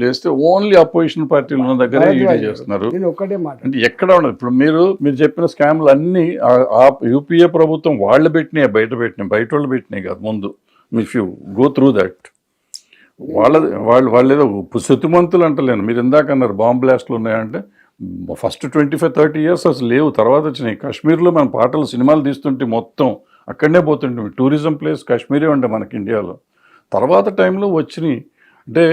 లేస్తే only opposition పార్టీలు ఉన్న దగ్గరే ఈడీ చేస్తున్నారు. నేను ఒక్కటే మాట అంటే ఎక్కడ ఉండదు. ఇప్పుడు మీరు మీరు చెప్పిన స్కామ్లు అన్ని ఆ- ఆ యూపీఏ ప్రభుత్వం వాళ్ళు పెట్టినాయి బయట పెట్టినాయి బయట వాళ్ళు పెట్టినాయి కాదు ముందు. If you go through that వాళ్ళ వాళ్ళు వాళ్ళు ఏదో శుతిమంతులు అంటలేను. మీరు ఇందాక అన్నారు బాంబ్ బ్లాస్ట్లు ఉన్నాయంటే first twenty five thirty years అసలు లేవు. తర్వాత వచ్చినాయి. కాశ్మీర్లో మన పాటలు సినిమాలు తీస్తుంటే మొత్తం అక్కడనే పోతుంటే. టూరిజం ప్లేస్ కాశ్మీరే ఉండే మనకి ఇండియాలో తర్వాత టైంలో వచ్చినాయి. అంటే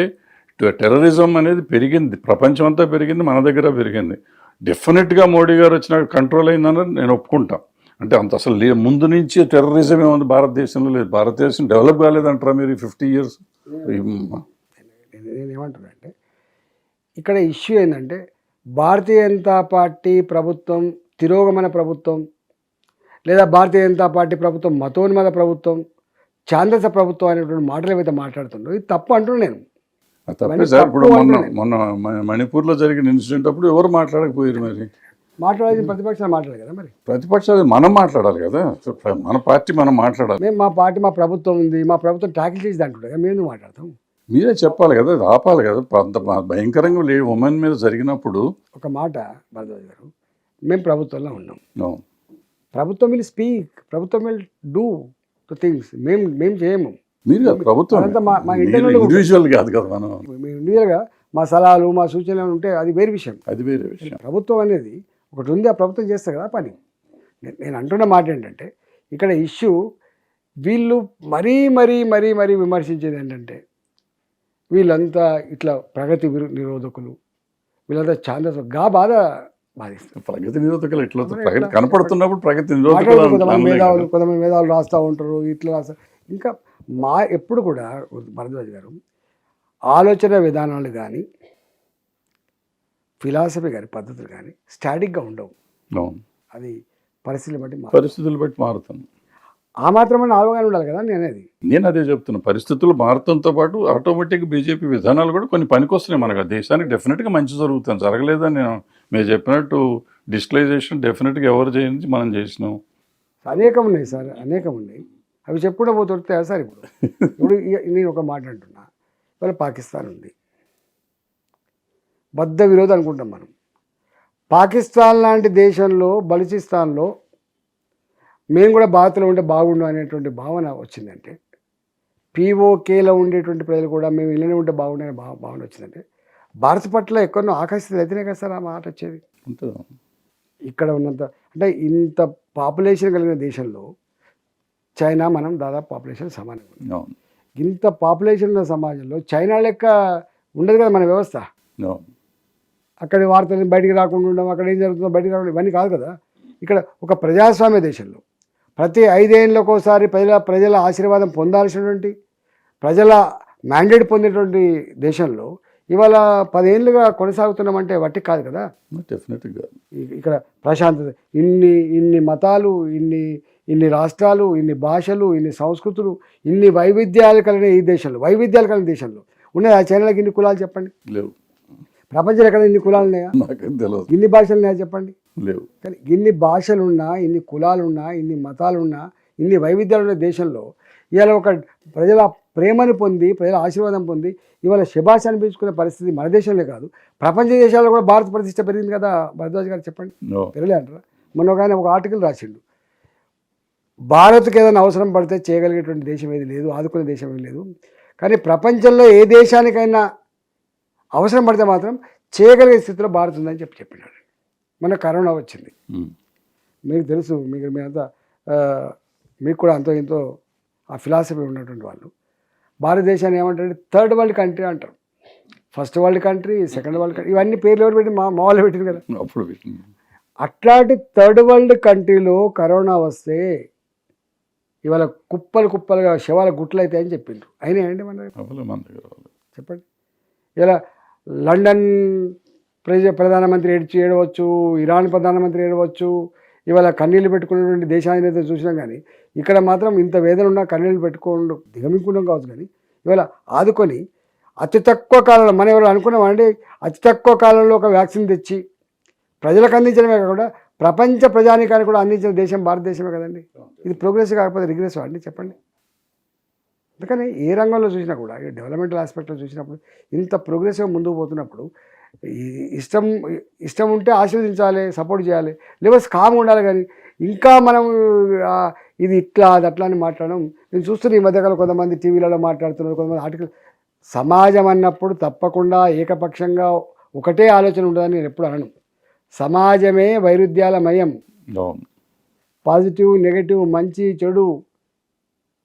టెర్రరిజం అనేది పెరిగింది. ప్రపంచం అంతా పెరిగింది మన దగ్గర పెరిగింది. డెఫినెట్గా మోడీ గారు వచ్చిన కంట్రోల్ అయిందని నేను ఒప్పుకుంటా. అంటే అంత అసలు లే ముందు నుంచి టెర్రరిజం ఏముంది భారతదేశంలో లేదు. భారతదేశం డెవలప్ కాలేదంటారా మీరు ఫిఫ్టీ ఇయర్స్ నేను అంటే ఇక్కడ ఇష్యూ ఏంటంటే భారతీయ జనతా పార్టీ ప్రభుత్వం తిరోగమన ప్రభుత్వం లేదా భారతీయ జనతా పార్టీ ప్రభుత్వం మతోన్మత ప్రభుత్వం ఛాందస ప్రభుత్వం అనేటువంటి మాటలు ఏవైతే మాట్లాడుతుండో ఇది తప్పు అంటున్నాను నేను. తప్పే సార్. ఇప్పుడు మొన్న మొన్న మణిపూర్లో జరిగిన ఇన్సిడెంట్ అప్పుడు ఎవరు మాట్లాడకపోయారు మరి? మాట్లాడేది ప్రతిపక్షాలు మాట్లాడాలి కదా మరి? ప్రతిపక్షాలు మనం మాట్లాడాలి కదా. మన పార్టీ మనం మాట్లాడాలి. మేము మా పార్టీ మా ప్రభుత్వం ఉంది మా ప్రభుత్వం ట్యాకిల్ చేసి అంటుండే కదా మేము ఎందుకు మాట్లాడతాం. మీరే చెప్పాలి కదా అది ఆపాలి కదా. అంత భయంకరంగా లే ఉమెన్ మీద జరిగినప్పుడు ఒక మాట భరద్వాజ్ గారు మేము ప్రభుత్వంలో ఉన్నాం. ప్రభుత్వం విల్ స్పీక్ ప్రభుత్వం విల్ డూ ద థింగ్స్. మేము మేము చేయము. మీరు ప్రభుత్వం. ఇండివిజువల్ కాదు కదా మనం ఇండివిజువల్గా మా సలహాలు మా సూచనలు ఉంటే అది వేరే విషయం అది వేరే విషయం ప్రభుత్వం అనేది ఒకటి ఉంది ఆ ప్రభుత్వం చేస్తే కదా పని నేను అంటున్న మాట ఏంటంటే ఇక్కడ ఇష్యూ వీళ్ళు మరీ మరీ మరీ మరీ విమర్శించేది ఏంటంటే వీళ్ళంతా ఇట్లా ప్రగతి నిరోధకులు వీళ్ళంతా ఛాందస్గా బాధ బాధిస్తారు ప్రగతి నిరోధకులు ఎట్లా ప్రగతి? కనపడుతున్నప్పుడు ప్రగతి నిరోధకులు కొంతమంది మేధావులు. కొంతమంది మేధావులు రాస్తూ ఉంటారు ఇట్లా రాస్తారు ఇంకా మా ఎప్పుడు కూడా భరద్వాజ్ గారు ఆలోచన విధానాలు కానీ ఫిలాసఫీ కానీ పద్ధతులు కానీ స్టాటిక్గా ఉండవు. అది పరిస్థితులు బట్టి పరిస్థితులు బట్టి మారుతాను ఆ మాత్రమే అవగాహన ఉండాలి కదా నేను అనేది నేను అదే చెప్తున్నా పరిస్థితులు మారుతంతో పాటు ఆటోమేటిక్ బీజేపీ విధానాలు కూడా కొన్ని పనికొస్తున్నాయి మనకు. దేశానికి డెఫినెట్గా మంచి జరుగుతుంది జరగలేదని నేను మీరు చెప్పినట్టు డిజిటలైజేషన్ డెఫినెట్గా ఎవరు చేయించి మనం చేసినాం? అనేకం ఉన్నాయి సార్ అనేకం ఉన్నాయి. అవి చెప్పుకుంటూ పోతుంటే సార్ ఇప్పుడు. ఇప్పుడు నేను ఒక మాట అంటున్నా. ఇవాళ పాకిస్తాన్ ఉంది. బద్ధ విరోధం అనుకుంటాం మనం. పాకిస్తాన్ లాంటి దేశంలో బలూచిస్తాన్లో మేము కూడా బాధితులు ఉంటే బాగుండు అనేటువంటి భావన వచ్చిందంటే పీఓకేలో ఉండేటువంటి ప్రజలు కూడా మేము ఇళ్ళనే ఉంటే బాగుండు అనే భావ భావన వచ్చిందంటే భారత్ పట్ల ఎక్కడో ఆకర్షితులు అయితేనే కదా సార్ ఆ మాట వచ్చేది. ఇక్కడ ఉన్నంత అంటే ఇంత పాపులేషన్ కలిగిన దేశంలో చైనా మనం దాదాపు పాపులేషన్ అవును ఇంత పాపులేషన్ ఉన్న సమాజంలో చైనా లెక్క ఉండదు కదా మన వ్యవస్థ. అక్కడి వార్తలు బయటికి రాకుండా ఉండడం అక్కడ ఏం జరుగుతుందో బయటికి రాకుండా ఇవన్నీ కాదు కదా. ఇక్కడ ఒక ప్రజాస్వామ్య దేశంలో ప్రతి ఐదేళ్ళకి ఒకసారి ప్రజల ప్రజల ఆశీర్వాదం పొందాల్సినటువంటి ప్రజల మ్యాండేట్ పొందేటువంటి దేశంలో ఇవాళ పదేళ్ళుగా కొనసాగుతున్నామంటే వట్టి కాదు కదా. డెఫినెట్గా ఇక్కడ ప్రశాంతత ఇన్ని ఇన్ని మతాలు ఇన్ని ఇన్ని రాష్ట్రాలు ఇన్ని భాషలు ఇన్ని సంస్కృతులు ఇన్ని వైవిధ్యాలు కలిగిన ఈ దేశంలో వైవిధ్యాలు కలిగిన దేశంలో ఉన్నాయి? ఆ చైనాలకు ఇన్ని కులాలు చెప్పండి. లేవు. ప్రపంచంలో ఎక్కడ ఇన్ని కులాలు ఉన్నాయా? తెలియదు ఇన్ని భాషలు ఉన్నాయా చెప్పండి? లేవు. కానీ ఇన్ని భాషలున్నా ఇన్ని కులాలున్నా ఇన్ని మతాలున్నా ఇన్ని వైవిధ్యాలు ఉన్న దేశంలో ఇవాళ ఒక ప్రజల ప్రేమని పొంది ప్రజల ఆశీర్వాదం పొంది ఇవాళ శబాష్ అనిపించుకునే పరిస్థితి మన దేశంలో కాదు. ప్రపంచ దేశాల్లో కూడా భారత ప్రతిష్ట పెరిగింది కదా భరద్వాజ్ గారు చెప్పండి? పెరగలే అంటారా? మొన్న ఒక ఆయన ఒక ఆర్టికల్ రాసిండు. భారత్కి ఏదైనా అవసరం పడితే చేయగలిగేటువంటి దేశం ఏది లేదు ఆదుకునే దేశం ఏది లేదు. కానీ ప్రపంచంలో ఏ దేశానికైనా అవసరం పడితే మాత్రం చేయగలిగే స్థితిలో భారత్ ఉందని చెప్పి చెప్పినాడు. మన కరోనా వచ్చింది. మీకు తెలుసు మీకు మీరంతా ఆ, మీకు కూడా అంతో ఇంతో ఆ ఫిలాసఫీ ఉన్నటువంటి వాళ్ళు. భారతదేశాన్ని ఏమంటారు థర్డ్ వరల్డ్ కంట్రీ అంటారు. First world country second world country ఇవన్నీ పేర్లు ఎవరు పెట్టి మా మా వాళ్ళు పెట్టింది కదా. అప్పుడు. అట్లాంటి థర్డ్ వరల్డ్ కంట్రీలో కరోనా వస్తే ఇవాళ కుప్పలు కుప్పలుగా శవాల గుట్లు అయితే అని చెప్పిండ్రు. అయినా ఏంటి మన. చెప్పండి. ఇలా లండన్ ప్రజ ప్రధానమంత్రి ఏడ్చి ఏడవచ్చు ఇరాన్ ప్రధానమంత్రి ఏడవచ్చు ఇవాళ కన్నీళ్ళు పెట్టుకున్నటువంటి దేశాన్ని అయితే చూసినాం కానీ ఇక్కడ మాత్రం ఇంత వేదన ఉన్నా కన్నీళ్ళు పెట్టుకోండు దిగమింకుండా కావచ్చు కానీ ఇవాళ ఆదుకొని అతి తక్కువ కాలంలో మనం ఎవరు అనుకున్నామంటే అతి తక్కువ కాలంలో ఒక వ్యాక్సిన్ తెచ్చి ప్రజలకు అందించడమే కాకుండా ప్రపంచ ప్రజానికాన్ని కూడా అందించిన దేశం భారతదేశమే కదండి. ఇది ప్రోగ్రెస్ కాకపోతే రిగ్రెస్ అండి చెప్పండి. అందుకని ఏ రంగంలో చూసినా కూడా ఈ డెవలప్మెంటల్ ఆస్పెక్ట్లో చూసినప్పుడు ఇంత ప్రోగ్రెసివ్ ముందుకు పోతున్నప్పుడు ఇష్టం ఇష్టం ఉంటే ఆశీర్వదించాలి సపోర్ట్ చేయాలి లేకపోతే కామ్ ఉండాలి కానీ ఇంకా మనం ఇది ఇట్లా అది అట్లా అని మాట్లాడడం నేను చూస్తున్న ఈ మధ్యకాలం కొంతమంది టీవీలలో మాట్లాడుతున్నారు కొంతమంది ఆర్టికల్ సమాజం అన్నప్పుడు తప్పకుండా ఏకపక్షంగా ఒకటే ఆలోచన ఉండదని నేను ఎప్పుడు అనను. సమాజమే వైరుధ్యాల మయం పాజిటివ్ నెగటివ్ మంచి చెడు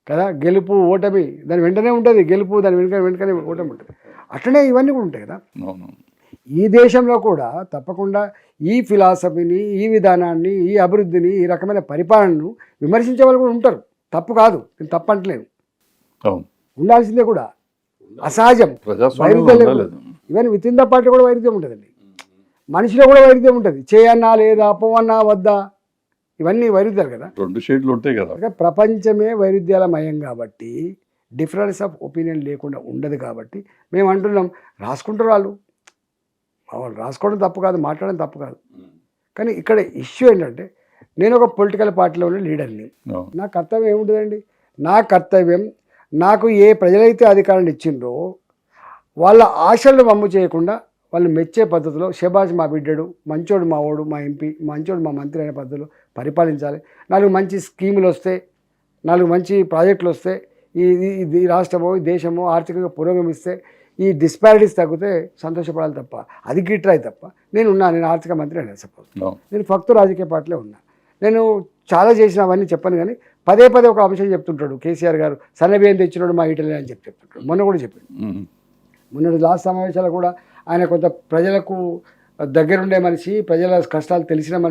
కదా గెలుపు ఓటమి దాని వెంటనే ఉంటుంది. గెలుపు దాని వెనుక వెనుకనే ఓటమి ఉంటుంది. అట్లనే ఇవన్నీ కూడా ఉంటాయి కదా. ఈ దేశంలో కూడా తప్పకుండా ఈ ఫిలాసఫీని ఈ విధానాన్ని ఈ అభివృద్ధిని ఈ రకమైన పరిపాలనను విమర్శించే వాళ్ళు కూడా ఉంటారు. తప్పు కాదు. నేను తప్పు అంటలేను. ఉండాల్సిందే కూడా. అసహజం. వైరుధ్యం even with in the party కూడా వైరుధ్యం ఉంటుందండి. మనిషిలో కూడా వైరుధ్యం ఉంటుంది. చేయన్నా లేదా పోవన్నా వద్దా ఇవన్నీ వైరుధ్యాలు కదా. రెండు షేడ్లు ఉంటాయి కదా. ప్రపంచమే వైరుధ్యాల మయం కాబట్టి డిఫరెన్స్ ఆఫ్ ఒపీనియన్ లేకుండా ఉండదు కాబట్టి మేము అంటున్నాం రాసుకుంటారు వాళ్ళు. వాళ్ళు రాసుకోవడం తప్పు కాదు మాట్లాడడం తప్పు కాదు. కానీ ఇక్కడ ఇష్యూ ఏంటంటే నేను ఒక పొలిటికల్ పార్టీలో ఉన్న లీడర్ని. నా కర్తవ్యం ఏముంటుందండి నా కర్తవ్యం నాకు ఏ ప్రజలైతే అధికారాన్ని ఇచ్చిండ్రో వాళ్ళ ఆశలను వమ్ము చేయకుండా వాళ్ళు మెచ్చే పద్ధతిలో షబాజ్ మా బిడ్డడు మంచోడు మా ఓడు మా ఎంపీ మంచోడు మా మంత్రి అనే పద్ధతిలో పరిపాలించాలి. నాలుగు మంచి స్కీములు వస్తే నాలుగు మంచి ప్రాజెక్టులు వస్తే ఈ ఈ- రాష్ట్రమో ఈ దేశమో ఆర్థికంగా పురోగమిస్తే ఈ డిస్పారిటీస్ తగ్గితే సంతోషపడాలి తప్ప అది గిట్రాయి తప్ప నేను ఉన్నా నేను ఆర్థిక మంత్రి అని సపోజ్ నేను ఫక్తు రాజకీయ పార్టీలో ఉన్నా. నేను చాలా చేసిన అవన్నీ చెప్పాను కానీ పదే పదే ఒక అంశం చెప్తుంటాడు కేసీఆర్ గారు సన్నబియ్యం తెచ్చినాడు మా ఇటలీ అని చెప్పి చెప్తుంటాడు. మొన్న కూడా చెప్పాడు. మొన్నటి లాస్ట్ సమావేశాలు కూడా ఆయన కొంత ప్రజలకు దగ్గరుండే మనిషి ప్రజల కష్టాలు తెలిసిన మనిషి.